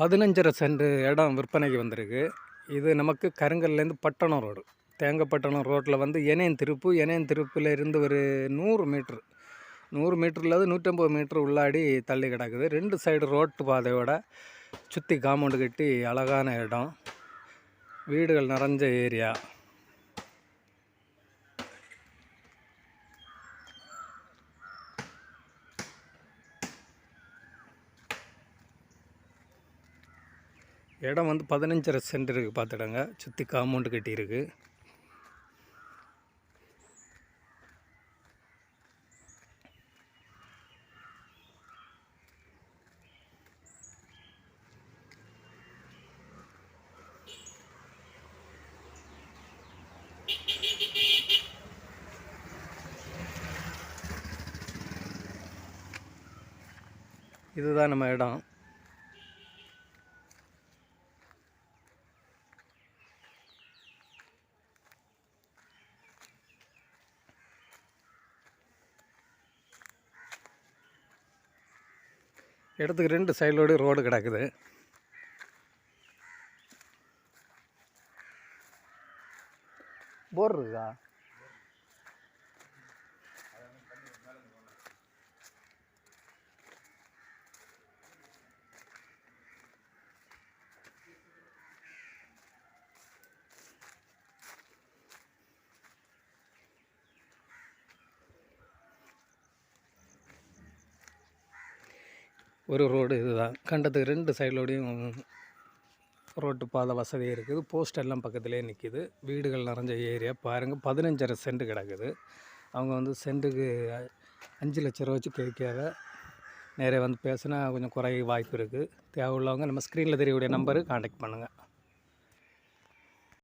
பதினஞ்சரை send இடம் விற்பனைக்கு வந்திருக்கு. இது நமக்கு கருங்கல்லேருந்து பட்டணம் ரோடு. தேங்கப்பட்டணம் ரோட்டில் வந்து எனையன் திருப்பு எனையன் திருப்பில் இருந்து ஒரு நூறு மீட்ரு. நூறு மீட்டர் இல்லாத நூற்றம்பது மீட்ரு உள்ளாடி தள்ளி கிடக்குது. ரெண்டு சைடு ரோட்டு பாதையோட சுற்றி காம்பவுண்டு கட்டி அழகான இடம். வீடுகள் நிறைஞ்ச ஏரியா. இடம் வந்து பதினஞ்சரை சென்ட் இருக்குது பார்த்துடுங்க சுற்றி காம்பவுண்டு கட்டியிருக்கு இதுதான் நம்ம இடம். இடத்துக்கு ரெண்டு சைடோடு ரோடு கிடக்குது. போர் இருக்கா? ஒரு ரோடு இதுதான். கண்டத்துக்கு ரெண்டு சைட்லோடையும் ரோட்டு பாதை வசதி இருக்குது. போஸ்ட் எல்லாம் பக்கத்துலேயே நிற்கிது வீடுகள் நிறைஞ்ச ஏரியா. பாருங்கள் பதினஞ்சரை சென்ட் கிடக்குது. அவங்க வந்து சென்ட்டுக்கு அஞ்சு லட்ச ரூபா வச்சு கேட்காத நேரே வந்து பேசுனா கொஞ்சம் குறைய வாய்ப்பு இருக்குது தேவையுள்ளவங்க நம்ம ஸ்க்ரீனில் தெரியக்கூடிய நம்பருக்கு காண்டாக்ட் பண்ணுங்கள்